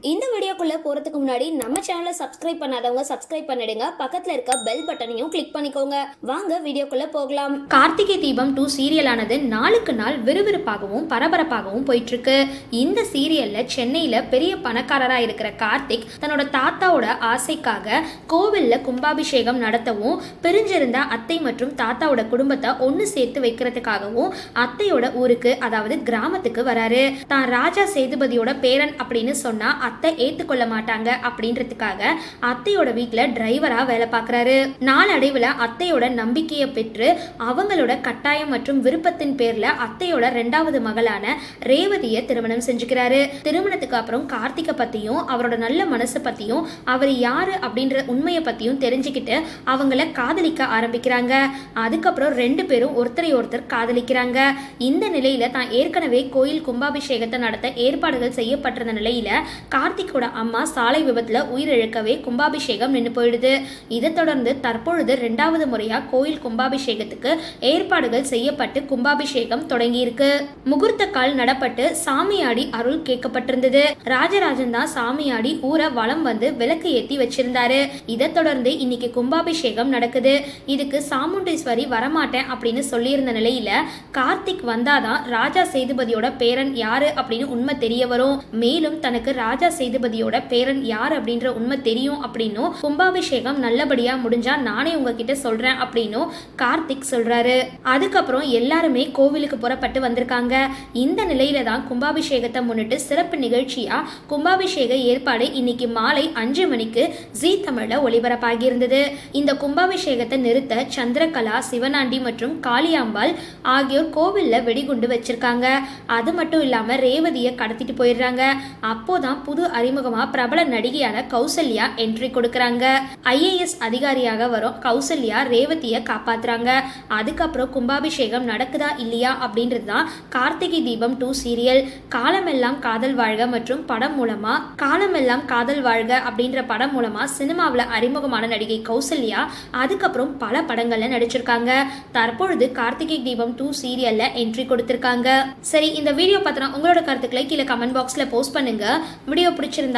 இந்த வீடியோக்குள்ளே போறதுக்கு முன்னாடி நம்ம சேனலை சப்ஸ்கிரைப் பண்ணாதவங்க சப்ஸ்கிரைப் பண்ணிடுங்க. பக்கத்தில் இருக்க பெல் பட்டனையும் கிளிக் பண்ணிக்கோங்க. வாங்க வீடியோக்குள்ளே போகலாம். கார்த்திகை தீபம் டூ சீரியலானது நாளுக்கு நாள் விறுவிறுப்பாகவும் பரபரப்பாகவும் போயிட்டுருக்கு. இந்த சீரியலில் சென்னையில் பெரிய பணக்காரராக இருக்கிற கார்த்திக் தன்னோட தாத்தாவோட ஆசைக்காக கோவிலில் கும்பாபிஷேகம் நடத்தவும் பிரிஞ்சிருந்த அத்தை மற்றும் தாத்தாவோட குடும்பத்தை ஒன்று சேர்த்து வைக்கிறதுக்காகவும் அத்தையோட ஊருக்கு அதாவது கிராமத்துக்கு வராரு. தான் ராஜா சேதுபதியோட பேரன் அப்படின்னு சொன்னா அத்தை கொள்ள மாட்டாங்க அப்படின்றதுக்காக அத்தையோட வீட்டுல டிரைவரா வேலை பார்க்கறாரு. நாளடைவுல அத்தையோட நம்பிக்கையை பெற்று அவங்களோட கட்டாயம் மற்றும் விருப்பத்தின் பேர்ல அத்தையோட ரெண்டாவது மகளான ரேவதியை திருமணம் செஞ்சுக்கிறாரு. திருமணத்துக்கு அப்புறம் கார்த்திகை பத்தியும் அவரோட நல்ல மனசு பத்தியும் அவர் யாரு அப்படின்ற உண்மையை பத்தியும் தெரிஞ்சுக்கிட்டு அவங்கள காதலிக்க ஆரம்பிக்கிறாங்க. அதுக்கப்புறம் ரெண்டு பேரும் ஒருத்தரை ஒருத்தர் காதலிக்கிறாங்க. இந்த நிலையில தான் ஏற்கனவே கோயில் கும்பாபிஷேகத்தை நடத்த ஏற்பாடுகள் செய்யப்பட்டிருந்த நிலையில கார்த்திகோட அம்மா சாலை விபத்துல உயிரிழக்கவே கும்பாபிஷேகம் நின்று போயிடுது. இதை தொடர்ந்து தற்பொழுது ரெண்டாவது முறையா கோயில் கும்பாபிஷேகத்துக்கு ஏற்பாடுகள் செய்யப்பட்டு கும்பாபிஷேகம் தொடங்கியிருக்கு. முகூர்த்த கால் நடப்பட்டு சாமியாடி அருள் கேட்கப்பட்டிருந்தது. ராஜராஜன் தான் சாமியாடி ஊரை வளம் வந்து விளக்கு ஏத்தி வச்சிருந்தாரு. இதை தொடர்ந்து இன்னைக்கு கும்பாபிஷேகம் நடக்குது. இதுக்கு சாமுண்டீஸ்வரி வரமாட்டேன் அப்படின்னு சொல்லியிருந்த நிலையில கார்த்திக் வந்தாதான் ராஜா சேதுபதியோட பேரன் யாரு அப்படின்னு உண்மை தெரிய வரும். மேலும் தனக்கு ராஜா சேதுபதியோட பேரன் யார் அப்படின்ற உண்மை தெரியும் அப்படின்னும் கும்பாபிஷேகம் நல்லபடியா முடிஞ்சா நானே உங்ககிட்ட சொல்றேன் அப்படின்னும் கார்த்திக் சொல்றாரு. அதுக்கப்புறம் எல்லாருமே கோவிலுக்கு புறப்பட்டு வந்திருக்காங்க. இந்த நிலையில தான் கும்பாபிஷேகத்தை முன்னிட்டு சிறப்பு நிகழ்ச்சியா கும்பாபிஷேக ஏற்பாடு இன்னைக்கு மாலை அஞ்சு மணிக்கு ஜீ தமிழ்ல ஒளிபரப்பாகி இருந்தது இந்த கும்பாபிஷேகத்தை நிறுத்த சந்திரகலா சிவனாண்டி மற்றும் காளியாம்பாள் ஆகியோர் கோவில்ல வெடிகுண்டு வச்சிருக்காங்க. அது மட்டும் இல்லாம ரேவதியை கடத்திட்டு போயிடுறாங்க. அப்போதான் புது அறிமுக பிரபல நடிகையான கௌசல்யா என்ட்ரி கொடுக்கறாங்க. ஐஏஎஸ் அதிகாரியாக வரும் கௌசல்யா ரேவதியை காப்பாத்துறாங்க. அதுக்கப்புறம் கும்பாபிஷேகம் நடக்குதா இல்லையா அப்படின்றது தான் கார்த்திகை தீபம் டூ சீரியல் காலமெல்லாம் காதல் வாழ்க மற்றும் படம் மூலமா காலமெல்லாம் காதல் வாழ்க அப்படின்ற படம் மூலமா சினிமாவில் அறிமுகமான நடிகை கௌசல்யா அதுக்கப்புறம் பல படங்கள்ல நடிச்சிருக்காங்க. தற்பொழுது கார்த்திகை தீபம் டூ சீரியல்ல என்ட்ரி கொடுத்திருக்காங்க. சரி இந்த வீடியோ பார்த்தனா உங்களோட கருத்துக்களை கீழே கமெண்ட் பாக்ஸ்ல போஸ்ட் பண்ணுங்க. வீடியோ பிடிச்சிருந்தா